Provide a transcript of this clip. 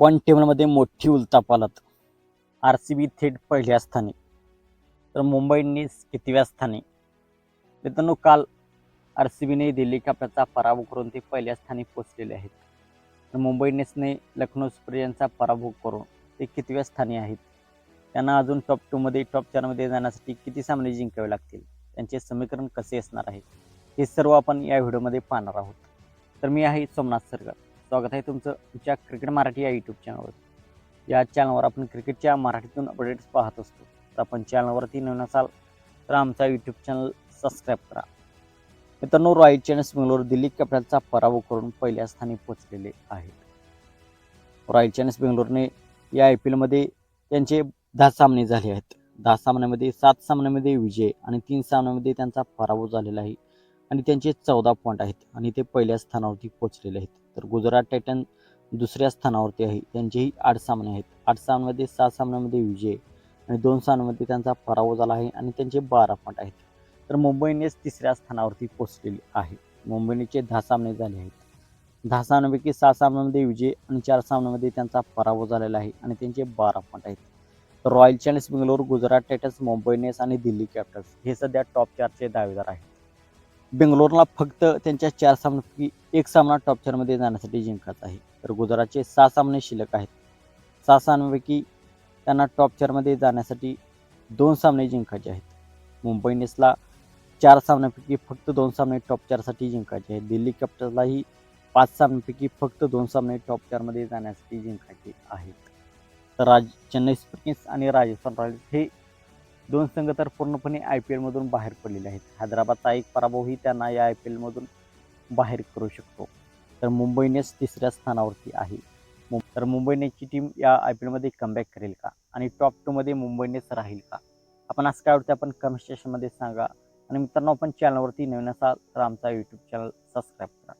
Point टेबलमध्ये मोठी उलथापालत R C B थेट पहिल्या स्थानी. तर मुंबई इंडियन्स कितव्या स्थानी? मित्रांनो काल आर सी बीने दिल्ली कॅपिटलचा पराभव करून ते पहिल्या स्थानी पोहोचलेले आहेत. तर मुंबई इंडियन्सने लखनौ सुपर यांचा पराभव करून ते कितव्या स्थानी आहेत? त्यांना अजून टॉप टूमध्ये टॉप चारमध्ये जाण्यासाठी किती सामने जिंकावे लागतील? त्यांचे समीकरण कसे असणार आहे? हे सर्व आपण या व्हिडिओमध्ये पाहणार आहोत. तर मी आहे सोमनाथ सरगर स्वागत आहे तुमचं तुमच्या क्रिकेट मराठी या यूट्यूब चॅनलवर या चॅनलवर आपण क्रिकेटच्या मराठीतून अपडेट्स पाहत असतो. तर आपण चॅनलवरती नवीन असाल तर आमचा यूट्यूब चॅनल सबस्क्राईब करा. मित्रांनो रॉयल चॅलेंज बेंगलोर दिल्ली कॅपिटलचा पराभव करून पहिल्या स्थानी पोहोचलेले आहेत. रॉयल चॅलेंज बेंगलोरने या आय पी एलमध्ये त्यांचे दहा सामने झाले आहेत. दहा सामन्यामध्ये सात सामन्यामध्ये विजय आणि तीन सामन्यामध्ये त्यांचा पराभव झालेला आहे. आणि त्यांचे चौदा पॉईंट आहेत. आणि ते पहिल्या स्थानावरती पोचलेले आहेत. तर गुजरात टायटन दुसऱ्या स्थानावरती आहे. त्यांचेही आठ सामने आहेत. आठ सामन्यामध्ये सहा सामन्यामध्ये विजय आणि दोन सामन्यामध्ये त्यांचा पराभव झाला आहे आणि त्यांचे बारा पॉईंट आहेत. तर मुंबई इंडियन्स तिसऱ्या स्थानावरती पोचलेली आहे. मुंबई इंडियन्सचे दहा सामने झाले आहेत. दहा सामन्यापैकी सहा सामन्यामध्ये विजय आणि चार सामन्यामध्ये त्यांचा पराभव झालेला आहे आणि त्यांचे बारा पॉईंट आहेत. तर royal challenge Bangalore Gujarat titans Mumbai Indians आणि दिल्ली कॅपिटल्स हे सध्या टॉप चारचे दावेदार आहेत. बेंगलोरला फक्त त्यांच्या चार सामन्यापैकी एक सामना टॉप चारमध्ये जाण्यासाठी जिंकत आहे. तर गुजरातचे सहा सामने शिल्लक आहेत. सहा सामन्यापैकी त्यांना टॉप चारमध्ये जाण्यासाठी दोन सामने जिंकायचे आहेत. मुंबई इंडियन्सला चार सामन्यापैकी फक्त दोन सामने टॉप चारसाठी जिंकायचे आहेत. दिल्ली कॅपिटल्सलाही पाच सामन्यापैकी फक्त दोन सामने टॉप चारमध्ये जाण्यासाठी जिंकायचे आहेत. तर राज चेन्नई सुपर किंग्स आणि राजस्थान रॉयल्स हे दोन संघ तर पूर्णपणे आय पी एलमधून बाहेर पडलेले आहेत. हैदराबादचा एक पराभवही त्यांना या आय पी एलमधून बाहेर करू शकतो. तर मुंबईनेच तिसऱ्या स्थानावरती आहे. तर मुंबई टीम या आय पी एलमध्ये कमबॅक करेल का? आणि टॉप टूमध्ये मुंबईनेच राहील का? आपण असं काय वाटतं आपण कमेंट सेशनमध्ये सांगा. आणि मित्रांनो आपण चॅनलवरती नवीन असाल तर आमचा यूट्यूब चॅनल सबस्क्राईब करा.